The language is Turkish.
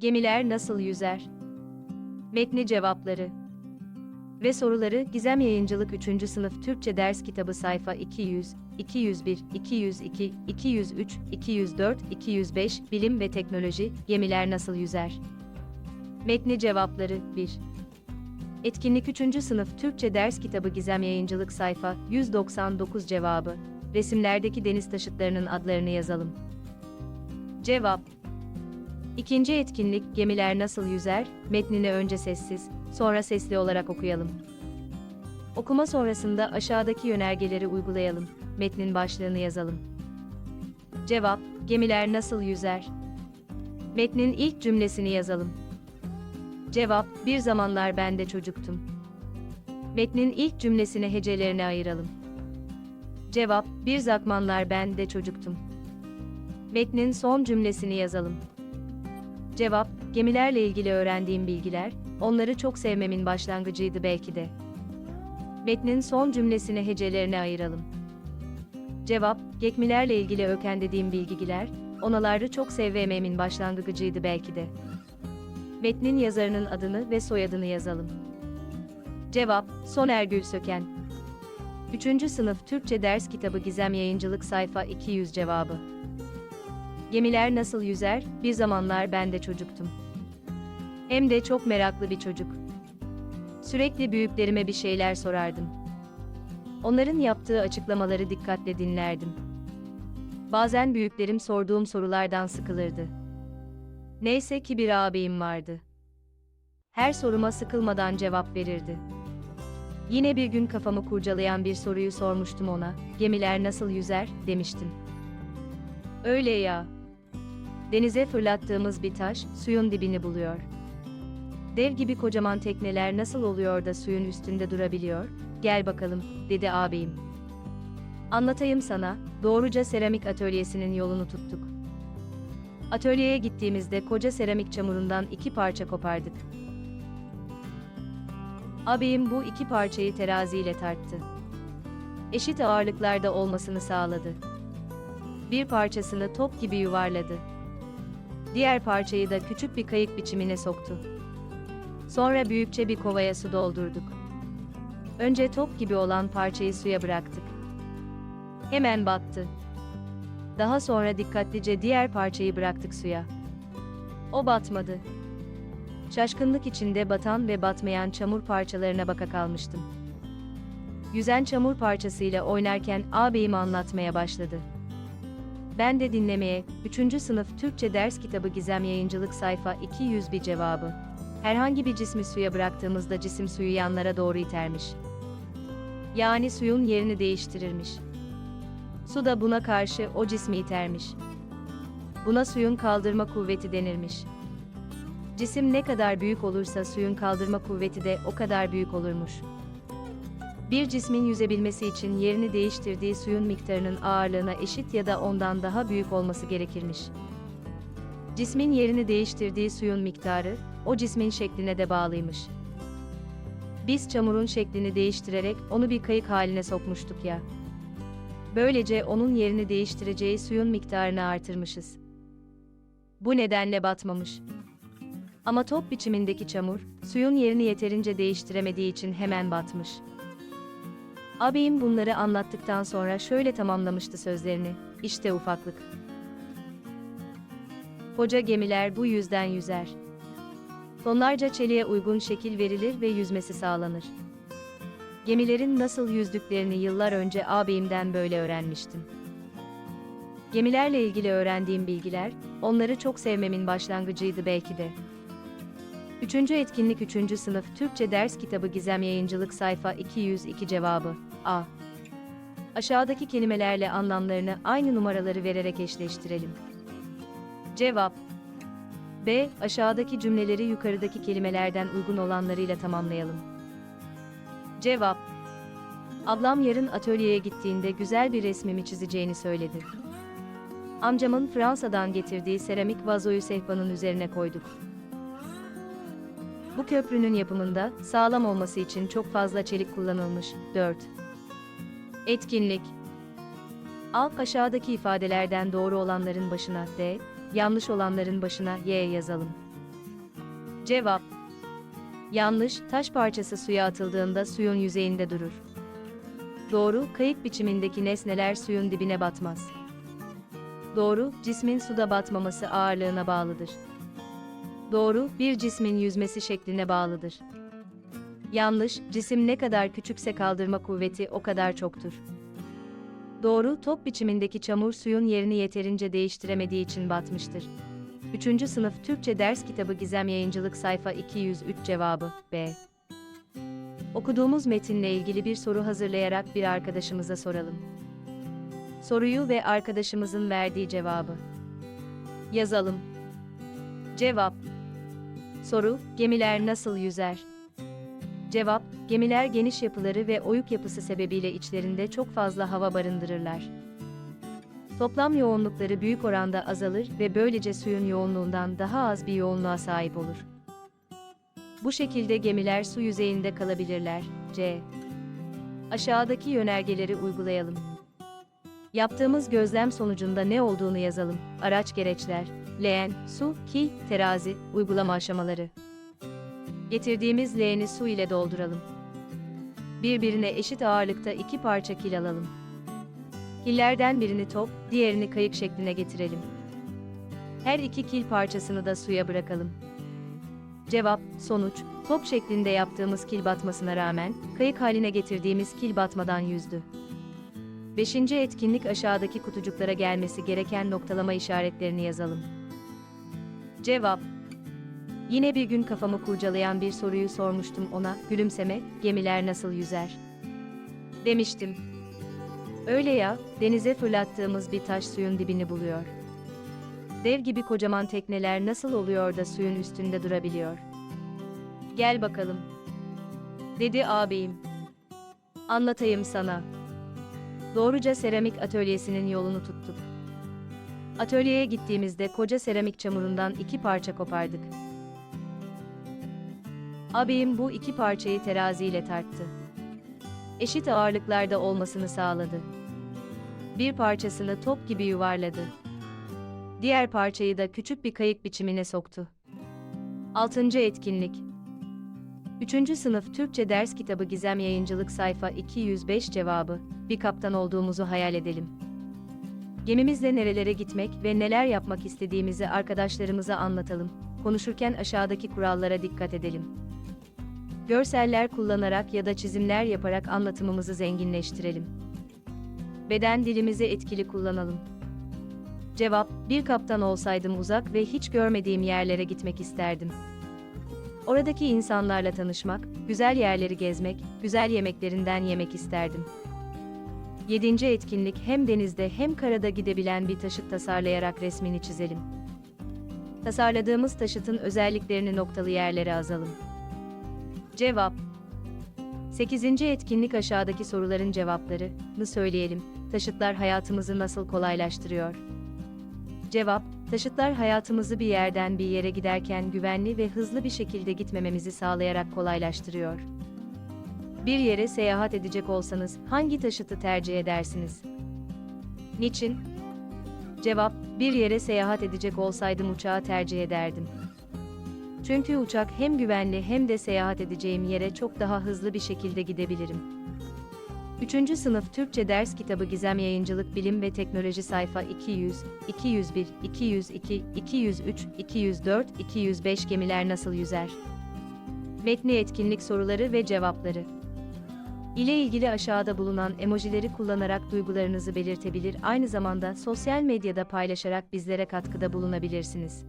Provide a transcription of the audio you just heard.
Gemiler nasıl yüzer? Metni cevapları ve soruları Gizem Yayıncılık 3. Sınıf Türkçe Ders Kitabı sayfa 200, 201, 202, 203, 204, 205 Bilim ve Teknoloji Gemiler nasıl yüzer? Metni cevapları 1. Etkinlik 3. Sınıf Türkçe Ders Kitabı Gizem Yayıncılık sayfa 199 cevabı. Resimlerdeki deniz taşıtlarının adlarını yazalım. Cevap İkinci etkinlik Gemiler Nasıl Yüzer? Metnini önce sessiz, sonra sesli olarak okuyalım. Okuma sonrasında aşağıdaki yönergeleri uygulayalım. Metnin başlığını yazalım. Cevap: Gemiler nasıl yüzer? Metnin ilk cümlesini yazalım. Cevap: Bir zamanlar ben de çocuktum. Metnin ilk cümlesine hecelerini ayıralım. Cevap: Bir zakmanlar ben de çocuktum. Metnin son cümlesini yazalım. Cevap: Gemilerle ilgili öğrendiğim bilgiler, onları çok sevmemin başlangıcıydı belki de. Metnin son cümlesine hecelerini ayıralım. Cevap: Gemilerle ilgili ökendiğim bilgiler, onaları çok sevmemin başlangıcıydı belki de. Metnin yazarının adını ve soyadını yazalım. Cevap: Soner Gülsöken. 3. Sınıf Türkçe Ders Kitabı Gizem Yayıncılık sayfa 200 cevabı. Gemiler nasıl yüzer? Bir zamanlar ben de çocuktum. Hem de çok meraklı bir çocuk. Sürekli büyüklerime bir şeyler sorardım. Onların yaptığı açıklamaları dikkatle dinlerdim. Bazen büyüklerim sorduğum sorulardan sıkılırdı. Neyse ki bir ağabeyim vardı. Her soruma sıkılmadan cevap verirdi. Yine bir gün kafamı kurcalayan bir soruyu sormuştum ona. Gemiler nasıl yüzer demiştim. Öyle ya. Denize fırlattığımız bir taş suyun dibini buluyor. Dev gibi kocaman tekneler nasıl oluyor da suyun üstünde durabiliyor? Gel bakalım, dedi ağabeyim. Anlatayım sana, doğruca seramik atölyesinin yolunu tuttuk. Atölyeye gittiğimizde koca seramik çamurundan iki parça kopardık. Ağabeyim bu iki parçayı teraziyle tarttı. Eşit ağırlıklarda olmasını sağladı. Bir parçasını top gibi yuvarladı. Diğer parçayı da küçük bir kayık biçimine soktu. Sonra büyükçe bir kovaya su doldurduk. Önce top gibi olan parçayı suya bıraktık. Hemen battı. Daha sonra dikkatlice diğer parçayı bıraktık suya. O batmadı. Şaşkınlık içinde batan ve batmayan çamur parçalarına baka kalmıştım. Yüzen çamur parçasıyla oynarken ağabeyim anlatmaya başladı. Ben de dinlemeye, 3. sınıf Türkçe ders kitabı Gizem Yayıncılık sayfa 201 cevabı. Herhangi bir cismi suya bıraktığımızda cisim suyu yanlara doğru itermiş. Yani suyun yerini değiştirirmiş. Su da buna karşı o cismi itermiş. Buna suyun kaldırma kuvveti denirmiş. Cisim ne kadar büyük olursa suyun kaldırma kuvveti de o kadar büyük olurmuş. Bir cismin yüzebilmesi için yerini değiştirdiği suyun miktarının ağırlığına eşit ya da ondan daha büyük olması gerekirmiş. Cismin yerini değiştirdiği suyun miktarı, o cismin şekline de bağlıymış. Biz çamurun şeklini değiştirerek onu bir kayık haline sokmuştuk ya. Böylece onun yerini değiştireceği suyun miktarını artırmışız. Bu nedenle batmamış. Ama top biçimindeki çamur, suyun yerini yeterince değiştiremediği için hemen batmış. Ağabeyim bunları anlattıktan sonra şöyle tamamlamıştı sözlerini. İşte ufaklık. Koca gemiler bu yüzden yüzer. Tonlarca çeliğe uygun şekil verilir ve yüzmesi sağlanır. Gemilerin nasıl yüzdüklerini yıllar önce ağabeyimden böyle öğrenmiştim. Gemilerle ilgili öğrendiğim bilgiler, onları çok sevmemin başlangıcıydı belki de. Üçüncü etkinlik 3. sınıf Türkçe ders kitabı Gizem Yayıncılık sayfa 202 cevabı. A. Aşağıdaki kelimelerle anlamlarını aynı numaraları vererek eşleştirelim. Cevap. B. Aşağıdaki cümleleri yukarıdaki kelimelerden uygun olanlarıyla tamamlayalım. Cevap. Ablam yarın atölyeye gittiğinde güzel bir resmimi çizeceğini söyledi. Amcamın Fransa'dan getirdiği seramik vazoyu sehpanın üzerine koyduk. Bu köprünün yapımında sağlam olması için çok fazla çelik kullanılmış. 4. Etkinlik Alt aşağıdaki ifadelerden doğru olanların başına D, yanlış olanların başına Y yazalım. Cevap Yanlış, taş parçası suya atıldığında suyun yüzeyinde durur. Doğru, kayık biçimindeki nesneler suyun dibine batmaz. Doğru, cismin suda batmaması ağırlığına bağlıdır. Doğru, bir cismin yüzmesi şekline bağlıdır. Yanlış, cisim ne kadar küçükse kaldırma kuvveti o kadar çoktur. Doğru, top biçimindeki çamur suyun yerini yeterince değiştiremediği için batmıştır. 3. sınıf Türkçe ders kitabı Gizem Yayıncılık sayfa 203 cevabı B. Okuduğumuz metinle ilgili bir soru hazırlayarak bir arkadaşımıza soralım. Soruyu ve arkadaşımızın verdiği cevabı yazalım. Cevap Soru: Gemiler nasıl yüzer? Cevap: Gemiler geniş yapıları ve oyuk yapısı sebebiyle içlerinde çok fazla hava barındırırlar. Toplam yoğunlukları büyük oranda azalır ve böylece suyun yoğunluğundan daha az bir yoğunluğa sahip olur. Bu şekilde gemiler su yüzeyinde kalabilirler. C. Aşağıdaki yönergeleri uygulayalım. Yaptığımız gözlem sonucunda ne olduğunu yazalım. Araç gereçler, leğen, su, kil, terazi, uygulama aşamaları. Getirdiğimiz leğeni su ile dolduralım. Birbirine eşit ağırlıkta iki parça kil alalım. Killerden birini top, diğerini kayık şekline getirelim. Her iki kil parçasını da suya bırakalım. Cevap, sonuç, top şeklinde yaptığımız kil batmasına rağmen, kayık haline getirdiğimiz kil batmadan yüzdü. Beşinci etkinlik aşağıdaki kutucuklara gelmesi gereken noktalama işaretlerini yazalım. Cevap Yine bir gün kafamı kurcalayan bir soruyu sormuştum ona, gülümseme, gemiler nasıl yüzer? Demiştim. Öyle ya, denize fırlattığımız bir taş suyun dibini buluyor. Dev gibi kocaman tekneler nasıl oluyor da suyun üstünde durabiliyor? Gel bakalım. Dedi ağabeyim. Anlatayım sana. Doğruca seramik atölyesinin yolunu tuttuk. Atölyeye gittiğimizde koca seramik çamurundan iki parça kopardık. Ağabeyim bu iki parçayı teraziyle tarttı. Eşit ağırlıklarda olmasını sağladı. Bir parçasını top gibi yuvarladı. Diğer parçayı da küçük bir kayık biçimine soktu. 6. etkinlik 3. sınıf Türkçe ders kitabı Gizem Yayıncılık sayfa 205 cevabı. Bir kaptan olduğumuzu hayal edelim. Gemimizle nerelere gitmek ve neler yapmak istediğimizi arkadaşlarımıza anlatalım. Konuşurken aşağıdaki kurallara dikkat edelim. Görseller kullanarak ya da çizimler yaparak anlatımımızı zenginleştirelim. Beden dilimizi etkili kullanalım. Cevap: Bir kaptan olsaydım uzak ve hiç görmediğim yerlere gitmek isterdim. Oradaki insanlarla tanışmak, güzel yerleri gezmek, güzel yemeklerinden yemek isterdim. 7. etkinlik hem denizde hem karada gidebilen bir taşıt tasarlayarak resmini çizelim. Tasarladığımız taşıtın özelliklerini noktalı yerlere azalım. Cevap 8. etkinlik aşağıdaki soruların cevaplarını söyleyelim. Taşıtlar hayatımızı nasıl kolaylaştırıyor? Cevap, taşıtlar hayatımızı bir yerden bir yere giderken güvenli ve hızlı bir şekilde gitmememizi sağlayarak kolaylaştırıyor. Bir yere seyahat edecek olsanız hangi taşıtı tercih edersiniz? Niçin? Cevap, bir yere seyahat edecek olsaydım uçağı tercih ederdim. Çünkü uçak hem güvenli hem de seyahat edeceğim yere çok daha hızlı bir şekilde gidebilirim. 3. sınıf Türkçe ders kitabı Gizem Yayıncılık Bilim ve Teknoloji sayfa 200, 201, 202, 203, 204, 205 Gemiler nasıl yüzer? Metni etkinlik soruları ve cevapları. ile ilgili aşağıda bulunan emojileri kullanarak duygularınızı belirtebilir, aynı zamanda sosyal medyada paylaşarak bizlere katkıda bulunabilirsiniz.